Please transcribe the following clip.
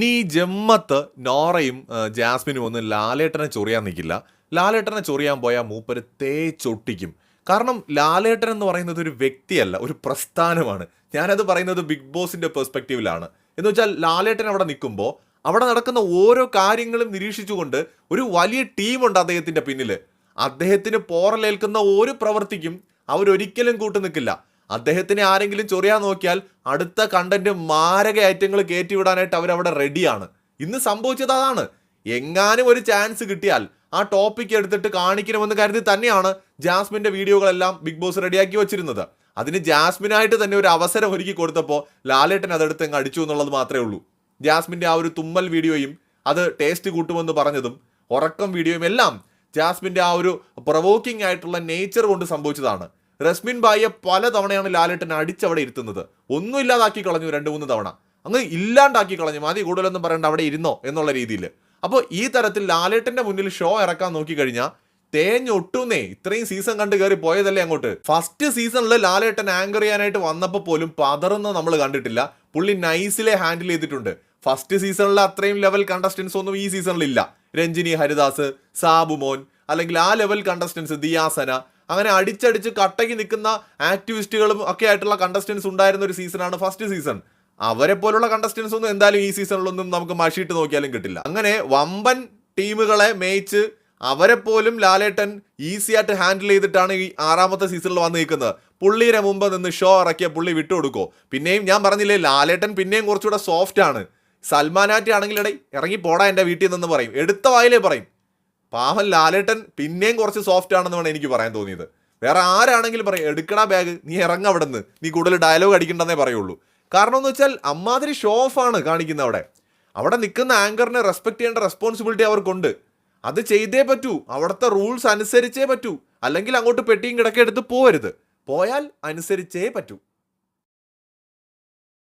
ഇനി ഈ ജമ്മത്ത് നോറയും ജാസ്മിനും ഒന്നും ലാലേട്ടനെ ചൊറിയാൻ നിൽക്കില്ല ലാലേട്ടനെ ചൊറിയാൻ പോയാൽ മൂപ്പര് തേച്ചൊട്ടിക്കും കാരണം ലാലേട്ടൻ എന്ന് പറയുന്നത് ഒരു വ്യക്തിയല്ല ഒരു പ്രസ്ഥാനമാണ്. ഞാനത് പറയുന്നത് ബിഗ് ബോസിന്റെ പെർസ്പെക്റ്റീവിലാണ് എന്ന് വെച്ചാൽ ലാലേട്ടൻ അവിടെ നിൽക്കുമ്പോൾ അവിടെ നടക്കുന്ന ഓരോ കാര്യങ്ങളും നിരീക്ഷിച്ചുകൊണ്ട് ഒരു വലിയ ടീമുണ്ട് അദ്ദേഹത്തിന്റെ പിന്നിൽ അദ്ദേഹത്തിന് പോറലേൽക്കുന്ന ഒരു പ്രവൃത്തിക്കും അവരൊരിക്കലും കൂട്ടു നിൽക്കില്ല അദ്ദേഹത്തിനെ ആരെങ്കിലും ചൊറിയാൻ നോക്കിയാൽ അടുത്ത കണ്ടന്റ് മാരക ഐറ്റങ്ങൾ കയറ്റിവിടാനായിട്ട് അവരവിടെ റെഡിയാണ് ഇന്ന് സംഭവിച്ചത് അതാണ്. എങ്ങാനും ഒരു ചാൻസ് കിട്ടിയാൽ ആ ടോപ്പിക് എടുത്തിട്ട് കാണിക്കണമെന്ന് കരുതി തന്നെയാണ് ജാസ്മിന്റെ വീഡിയോകളെല്ലാം ബിഗ് ബോസ് റെഡിയാക്കി വെച്ചിരുന്നത്. അതിന് ജാസ്മിനായിട്ട് തന്നെ ഒരു അവസരം ഒരുക്കി കൊടുത്തപ്പോൾ ലാലേട്ടൻ അതെടുത്ത് അങ്ങ് അടിച്ചു എന്നുള്ളത് മാത്രമേ ഉള്ളൂ. ജാസ്മിന്റെ ആ ഒരു തുമ്മൽ വീഡിയോയും അത് ടേസ്റ്റ് കൂട്ടുമെന്ന് പറഞ്ഞതും ഉറക്കം വീഡിയോയും എല്ലാം ജാസ്മിന്റെ ആ ഒരു പ്രൊവോക്കിംഗ് ആയിട്ടുള്ള നേച്ചർ കൊണ്ട് സംഭവിച്ചതാണ്. റസ്മിൻ ബായിയെ പല തവണയാണ് ലാലേട്ടൻ അടിച്ചവിടെ ഇരുത്തുന്നത്. ഒന്നും ഇല്ലാതാക്കി കളഞ്ഞു രണ്ട് മൂന്ന് തവണ. അങ്ങ് ഇല്ലാണ്ടാക്കി കളഞ്ഞു. മതി കൂടുതലൊന്നും പറയണ്ട അവിടെ ഇരുന്നോ എന്നുള്ള രീതിയിൽ അപ്പോൾ ഈ തരത്തിൽ ലാലേട്ടന്റെ മുന്നിൽ ഷോ ഇറക്കാൻ നോക്കിക്കഴിഞ്ഞാൽ തേഞ്ഞൊട്ടുന്നേ ഇത്രയും സീസൺ കണ്ട് കയറി പോയതല്ലേ അങ്ങോട്ട്. ഫസ്റ്റ് സീസണിൽ ലാലേട്ടൻ ആങ്കർ ചെയ്യാനായിട്ട് വന്നപ്പോൾ പോലും പതറുന്ന നമ്മൾ കണ്ടിട്ടില്ല. പുള്ളി നൈസിലെ ഹാൻഡിൽ ചെയ്തിട്ടുണ്ട്. ഫസ്റ്റ് സീസണിൽ അത്രയും ലെവൽ കണ്ടസ്റ്റൻസ് ഒന്നും ഈ സീസണിൽ ഇല്ല രഞ്ജിനി ഹരിദാസ് സാബുമോൻ അല്ലെങ്കിൽ ആ ലെവൽ കണ്ടസ്റ്റൻസ് ദിയാസന അങ്ങനെ അടിച്ചടിച്ച് കട്ടയ്ക്ക് നിൽക്കുന്ന ആക്ടിവിസ്റ്റുകളും ഒക്കെ ആയിട്ടുള്ള കണ്ടസ്റ്റൻസ് ഉണ്ടായിരുന്ന ഒരു സീസണാണ് ഫസ്റ്റ് സീസൺ അവരെ പോലുള്ള കണ്ടസ്റ്റൻസ് ഒന്നും എന്തായാലും ഈ സീസണിലൊന്നും നമുക്ക് മഷിയിട്ട് നോക്കിയാലും കിട്ടില്ല. അങ്ങനെ വമ്പൻ ടീമുകളെ മേയിച്ച് അവരെ പോലും ലാലേട്ടൻ ഈസി ആയിട്ട് ഹാൻഡിൽ ചെയ്തിട്ടാണ് ഈ ആറാമത്തെ സീസണിൽ വന്ന് നിൽക്കുന്നത്. പുള്ളിയുടെ മുമ്പ് നിന്ന് ഷോ ഇറക്കിയ പുള്ളി വിട്ടുകൊടുക്കോ പിന്നെയും ഞാൻ പറഞ്ഞില്ലേ ലാലേട്ടൻ പിന്നെയും കുറച്ചുകൂടെ സോഫ്റ്റ് ആണ്. സൽമാനാറ്റി ആണെങ്കിൽ ഇടയിൽ ഇറങ്ങി പോടാ എന്റെ വീട്ടിൽ നിന്ന് പറയും. എടുത്ത വായിലേ പറയും. പാവൻ ലാലേട്ടൻ പിന്നെയും കുറച്ച് സോഫ്റ്റ് ആണെന്ന് വേണം എനിക്ക് പറയാൻ തോന്നിയത്. വേറെ ആരാണെങ്കിലും പറയും എടുക്കണ ബാഗ് നീ ഇറങ്ങ അവിടെ നിന്ന് നീ കൂടുതൽ ഡയലോഗ് അടിക്കണ്ടെന്നേ പറയുള്ളൂ. കാരണം എന്ന് വെച്ചാൽ അമ്മാതിരി ഷോ ഓഫ് ആണ് കാണിക്കുന്നത് അവിടെ. അവിടെ നിൽക്കുന്ന ആങ്കറിനെ റെസ്പെക്ട് ചെയ്യേണ്ട റെസ്പോൺസിബിലിറ്റി അവർക്കുണ്ട്. അത് ചെയ്തേ പറ്റൂ. അവിടുത്തെ റൂൾസ് അനുസരിച്ചേ പറ്റൂ. അല്ലെങ്കിൽ അങ്ങോട്ട് പെട്ടിയും കിടക്കെടുത്ത് പോവരുത്. പോയാൽ അനുസരിച്ചേ പറ്റൂ.